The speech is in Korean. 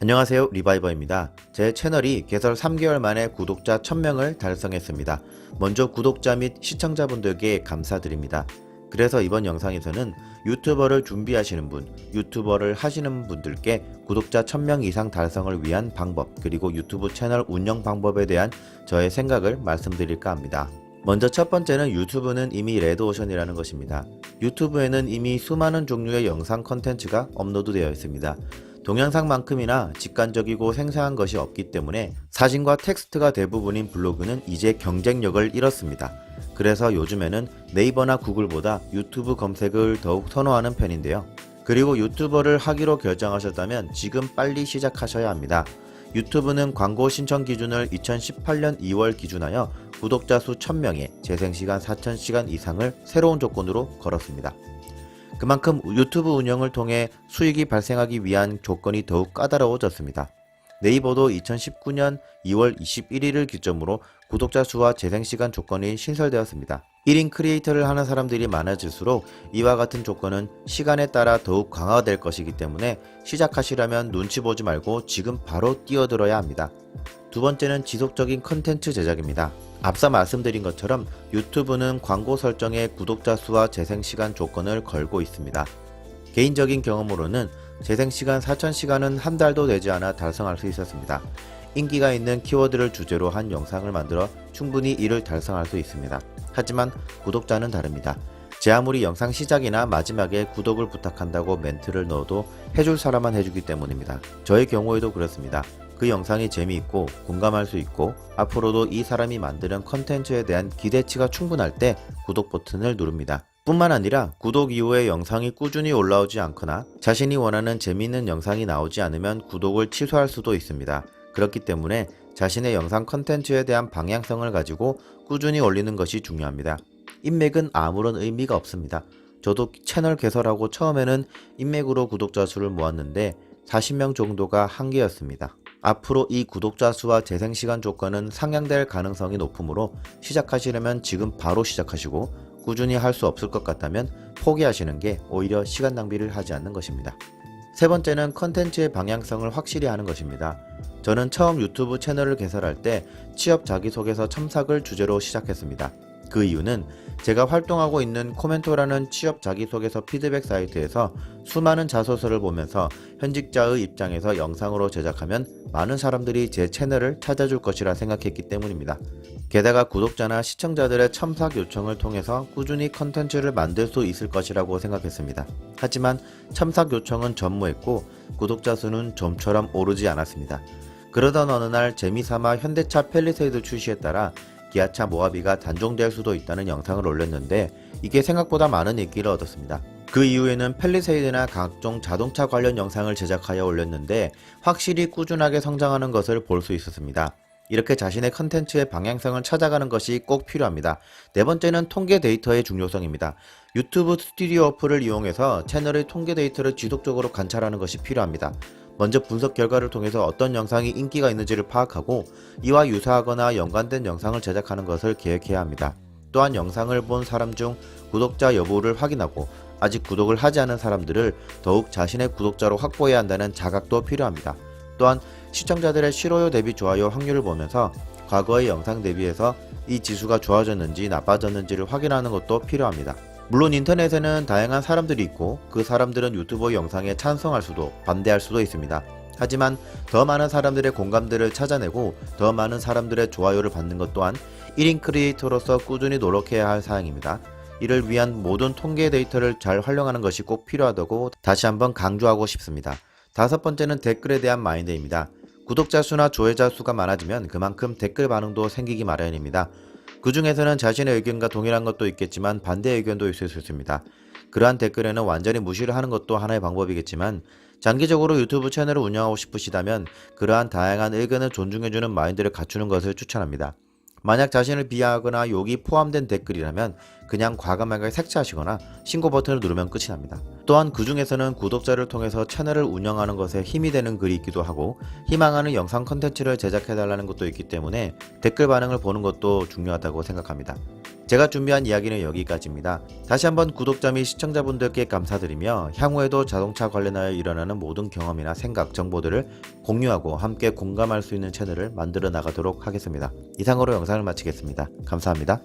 안녕하세요 리바이버입니다. 제 채널이 개설 3개월 만에 구독자 1000명을 달성했습니다. 먼저 구독자 및 시청자분들께 감사드립니다. 그래서 이번 영상에서는 유튜버를 준비하시는 분, 유튜버를 하시는 분들께 구독자 1000명 이상 달성을 위한 방법, 그리고 유튜브 채널 운영 방법에 대한 저의 생각을 말씀드릴까 합니다. 먼저 첫 번째는 유튜브는 이미 레드오션이라는 것입니다. 유튜브에는 이미 수많은 종류의 영상 컨텐츠가 업로드되어 있습니다. 동영상만큼이나 직관적이고 생생한 것이 없기 때문에 사진과 텍스트가 대부분인 블로그는 이제 경쟁력을 잃었습니다. 그래서 요즘에는 네이버나 구글보다 유튜브 검색을 더욱 선호하는 편인데요. 그리고 유튜버를 하기로 결정하셨다면 지금 빨리 시작하셔야 합니다. 유튜브는 광고 신청 기준을 2018년 2월 기준하여 구독자 수 1000명에 재생시간 4000시간 이상을 새로운 조건으로 걸었습니다. 그만큼 유튜브 운영을 통해 수익이 발생하기 위한 조건이 더욱 까다로워졌습니다. 네이버도 2019년 2월 21일을 기점으로 구독자 수와 재생시간 조건이 신설되었습니다. 1인 크리에이터를 하는 사람들이 많아질수록 이와 같은 조건은 시간에 따라 더욱 강화될 것이기 때문에 시작하시려면 눈치 보지 말고 지금 바로 뛰어들어야 합니다. 두 번째는 지속적인 컨텐츠 제작입니다. 앞서 말씀드린 것처럼 유튜브는 광고 설정에 구독자 수와 재생시간 조건을 걸고 있습니다. 개인적인 경험으로는 재생시간 4,000시간은 한 달도 되지 않아 달성할 수 있었습니다. 인기가 있는 키워드를 주제로 한 영상을 만들어 충분히 이를 달성할 수 있습니다. 하지만 구독자는 다릅니다. 제 아무리 영상 시작이나 마지막에 구독을 부탁한다고 멘트를 넣어도 해줄 사람만 해주기 때문입니다. 저의 경우에도 그렇습니다. 그 영상이 재미있고 공감할 수 있고 앞으로도 이 사람이 만드는 컨텐츠에 대한 기대치가 충분할 때 구독 버튼을 누릅니다. 뿐만 아니라 구독 이후에 영상이 꾸준히 올라오지 않거나 자신이 원하는 재미있는 영상이 나오지 않으면 구독을 취소할 수도 있습니다. 그렇기 때문에 자신의 영상 컨텐츠에 대한 방향성을 가지고 꾸준히 올리는 것이 중요합니다. 인맥은 아무런 의미가 없습니다. 저도 채널 개설하고 처음에는 인맥으로 구독자 수를 모았는데 40명 정도가 한계였습니다. 앞으로 이 구독자 수와 재생 시간 조건은 상향될 가능성이 높으므로 시작하시려면 지금 바로 시작하시고 꾸준히 할 수 없을 것 같다면 포기하시는 게 오히려 시간 낭비를 하지 않는 것입니다. 세 번째는 컨텐츠의 방향성을 확실히 하는 것입니다. 저는 처음 유튜브 채널을 개설할 때 취업 자기소개서 첨삭을 주제로 시작했습니다. 그 이유는 제가 활동하고 있는 코멘토라는 취업 자기소개서 피드백 사이트에서 수많은 자소서를 보면서 현직자의 입장에서 영상으로 제작하면 많은 사람들이 제 채널을 찾아줄 것이라 생각했기 때문입니다. 게다가 구독자나 시청자들의 첨삭 요청을 통해서 꾸준히 컨텐츠를 만들 수 있을 것이라고 생각했습니다. 하지만 첨삭 요청은 전무했고 구독자 수는 좀처럼 오르지 않았습니다. 그러던 어느 날 재미삼아 현대차 펠리세이드 출시에 따라 기아차 모하비가 단종될 수도 있다는 영상을 올렸는데 이게 생각보다 많은 인기를 얻었습니다. 그 이후에는 펠리세이드나 각종 자동차 관련 영상을 제작하여 올렸는데 확실히 꾸준하게 성장하는 것을 볼 수 있었습니다. 이렇게 자신의 컨텐츠의 방향성을 찾아가는 것이 꼭 필요합니다. 네 번째는 통계 데이터의 중요성입니다. 유튜브 스튜디오 어플을 이용해서 채널의 통계 데이터를 지속적으로 관찰하는 것이 필요합니다. 먼저 분석 결과를 통해서 어떤 영상이 인기가 있는지를 파악하고 이와 유사하거나 연관된 영상을 제작하는 것을 계획해야 합니다. 또한 영상을 본 사람 중 구독자 여부를 확인하고 아직 구독을 하지 않은 사람들을 더욱 자신의 구독자로 확보해야 한다는 자각도 필요합니다. 또한 시청자들의 싫어요 대비 좋아요 확률을 보면서 과거의 영상 대비해서 이 지수가 좋아졌는지 나빠졌는지를 확인하는 것도 필요합니다. 물론 인터넷에는 다양한 사람들이 있고 그 사람들은 유튜버 영상에 찬성할 수도 반대할 수도 있습니다. 하지만 더 많은 사람들의 공감들을 찾아내고 더 많은 사람들의 좋아요를 받는 것 또한 1인 크리에이터로서 꾸준히 노력해야 할 사항입니다. 이를 위한 모든 통계 데이터를 잘 활용하는 것이 꼭 필요하다고 다시 한번 강조하고 싶습니다. 다섯 번째는 댓글에 대한 마인드입니다. 구독자 수나 조회자 수가 많아지면 그만큼 댓글 반응도 생기기 마련입니다. 그 중에서는 자신의 의견과 동일한 것도 있겠지만 반대 의견도 있을 수 있습니다. 그러한 댓글에는 완전히 무시를 하는 것도 하나의 방법이겠지만 장기적으로 유튜브 채널을 운영하고 싶으시다면 그러한 다양한 의견을 존중해주는 마인드를 갖추는 것을 추천합니다. 만약 자신을 비하하거나 욕이 포함된 댓글이라면 그냥 과감하게 삭제하시거나 신고 버튼을 누르면 끝이 납니다. 또한 그 중에서는 구독자를 통해서 채널을 운영하는 것에 힘이 되는 글이 있기도 하고 희망하는 영상 컨텐츠를 제작해달라는 것도 있기 때문에 댓글 반응을 보는 것도 중요하다고 생각합니다. 제가 준비한 이야기는 여기까지입니다. 다시 한번 구독자 및 시청자분들께 감사드리며 향후에도 자동차 관련하여 일어나는 모든 경험이나 생각, 정보들을 공유하고 함께 공감할 수 있는 채널을 만들어 나가도록 하겠습니다. 이상으로 영상을 마치겠습니다. 감사합니다.